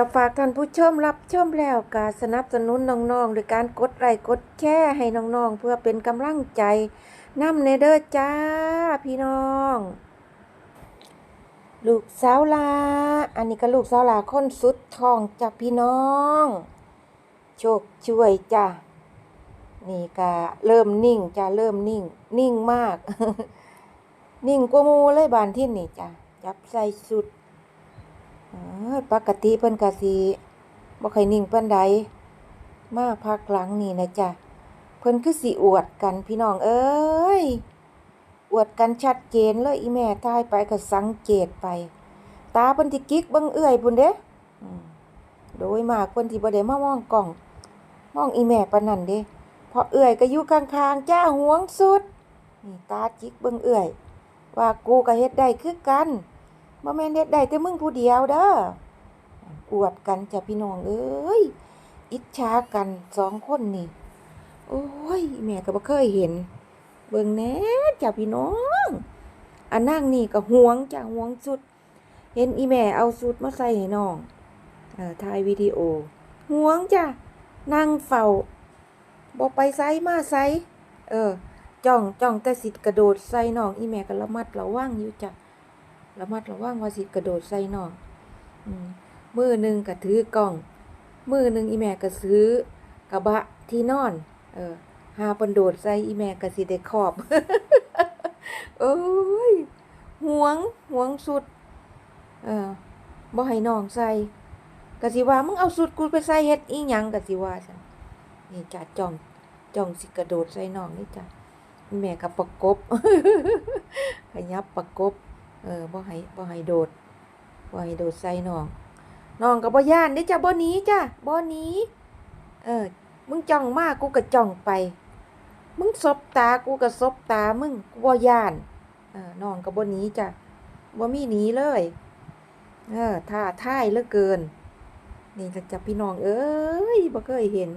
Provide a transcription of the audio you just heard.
กับฝากท่านผู้ชมรับชมแล้วกาสนับสนุนน้องๆโดยการกดไลค์กดแชร์ให้น้องๆ เพื่อเป็นกำลังใจนำในเด้อจ้าพี่น้อง ลูกสาวลา อันนี้ก็ลูกสาวลาคนสุดทองจ้ะพี่น้อง โชคช่วยจ้ะนี่ก็เริ่มนิ่งจ้ะเริ่มนิ่ง นิ่งมาก นิ่งกว่ามูเลยบานที่นี่จ้ะจับใส่สุด ปกติเพิ่นก็สิบ่ค่อยนิ่งปานใดมาพักหลังนี่นะจ้ะเพิ่นคือสิอวดกันพี่น้องเอ้ย อวดกันชัดเจนเลยอีแม่ทายไปก็สังเกตไป ตาเพิ่นสิกิกเบิ่งเอื้อยพุ่นเด้โดยมากเพิ่นสิบ่ได้มามองกล้อง มองอีแม่ปานนั้นเด้เพราะเอื้อยก็อยู่ข้างๆจ้าหวงสุดนี่ตาจิกเบิ่งเอื้อย ว่ากูก็เฮ็ดได้คือกัน บ่แม่นเฮ็ดได้แต่มึงผู้เดียวเด้ออวดกันจ้ะพี่น้องเอ้ยอิจฉากันสองคนนี่ โอ้ยแม่ก็บ่เคยเห็น เบิ่งแน่จ้ะพี่น้องอันนั่งนี่ก็ห่วงจ้ะห่วงสุด เห็นอีแม่เอาสุดมาใส่ให้น้องเอ่อถ่ายวิดีโอห่วงจ้ะนั่งเฝ้าบ่ไปไสมาไสเออจ้องจ้องแต่สิกระโดดใส่น้องอีแม่ก็ระมัดระวังอยู่จ้ะ ระมัดระวังว่าสิกระโดดใส่น้องมือหนึ่งก็ถือกล่อง มือหนึ่งอีแม่ก็ซื้อกระบะที่นอน เออหาปันโดดใส่อีแม่ก็สิได้ขอบโอ้ยห่วงห่วงสุด เออบ่ให้น้องใส่ก็สิว่ามึงเอาสุดกูไปใส่เฮ็ดอีหยังก็สิว่าซั่นนี่จ้ะจ้องจ้องสิกระโดดใส่น้องนี่จ้ะอีแม่ก็ประกบขยับประกบ เออบ่ให้บ่ให้โดดบ่ให้โดดใส่น้องน้องก็บ่ย่านเด้จ้ะบ่หนีจ้ะบ่หนีเออ มึงจ้องมากกูก็จ้องไป มึงสบตากูก็สบตามึงกูบ่ย่านเออน้องก็บ่หนีจ้ะบ่มีหนีเลยเออท่าทายเหลือเกิน นี่ล่ะจ้ะพี่น้องเอ้ยบ่เคยเห็น